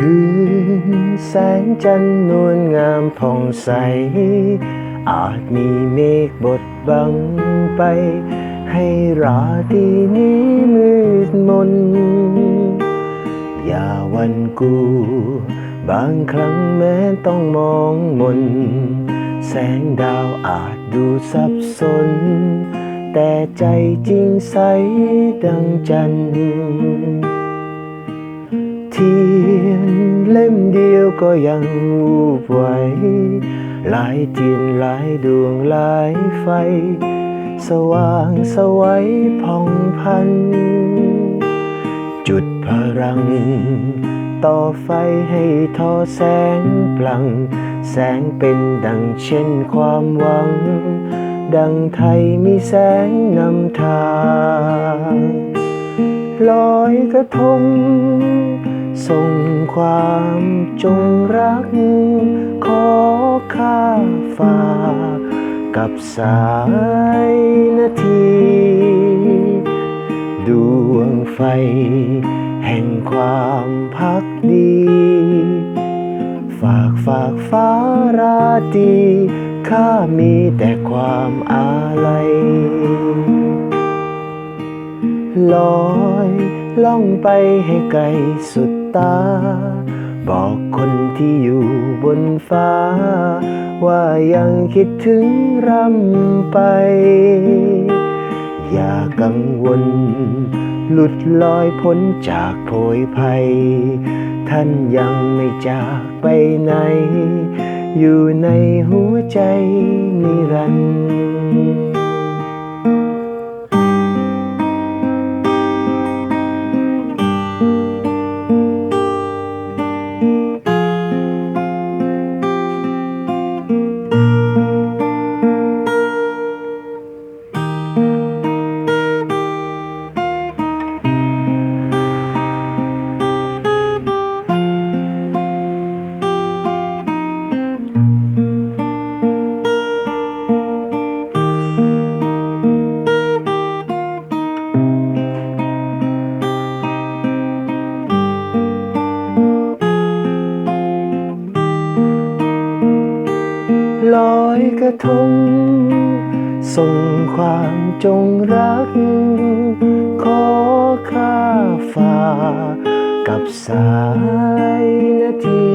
คืน แสงจันทร์นวลงามผ่องใส อาจมีเมฆบดบังไป ให้ราตรีนี้มืดมน อย่าวันกู บางครั้งแม้ต้องมองมน แสงดาวอาจดูสับสน แต่ใจจริงใสดังจันทร์ ทียนเล่มเดียวก็ยังวูบไหวหลายเทียนหลายดวงหลายไฟ สว่างสวัยผ่องพัน จุดพลัง ต่อไฟให้ทอแสงพลัง แสงเป็นดังเช่นความหวัง ดังไทยมีแสงนำทาง ลอยกระทง ส่งความจงรัก ขอข้าฟ้ากับสายนาที ดวงไฟ แห่งความพักดี ฝากฝากฟ้าราตรีข้ามีแต่ความอาลัย ลอยล่องไปให้ไกลสุดตา บอกคนที่อยู่บนฟ้า ว่ายังคิดถึงรำไป อย่ากังวล หลุดลอยพ้นจากโพยภัย ท่านยังไม่จากไปไหน อยู่ในหัวใจนิรันดร์ ลอยกระทง ส่งความจงรัก ขอข้าฟ้ากับสายนาที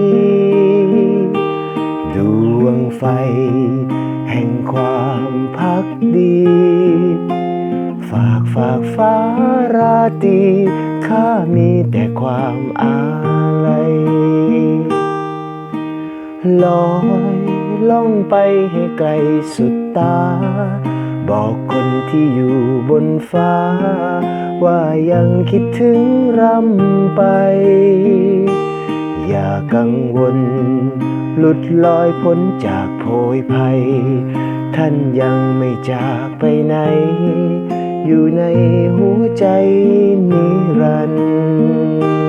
ดวงไฟ แห่งความพักดี ฝากฝากฟ้าราตรีข้ามีแต่ความอาลัยลอย ล่องไปให้ไกลสุดตา บอกคนที่อยู่บนฟ้า ว่ายังคิดถึงรำไป อย่ากังวล หลุดลอยพ้นจากโพยภัย ท่านยังไม่จากไปไหน อยู่ในหัวใจนิรันดร์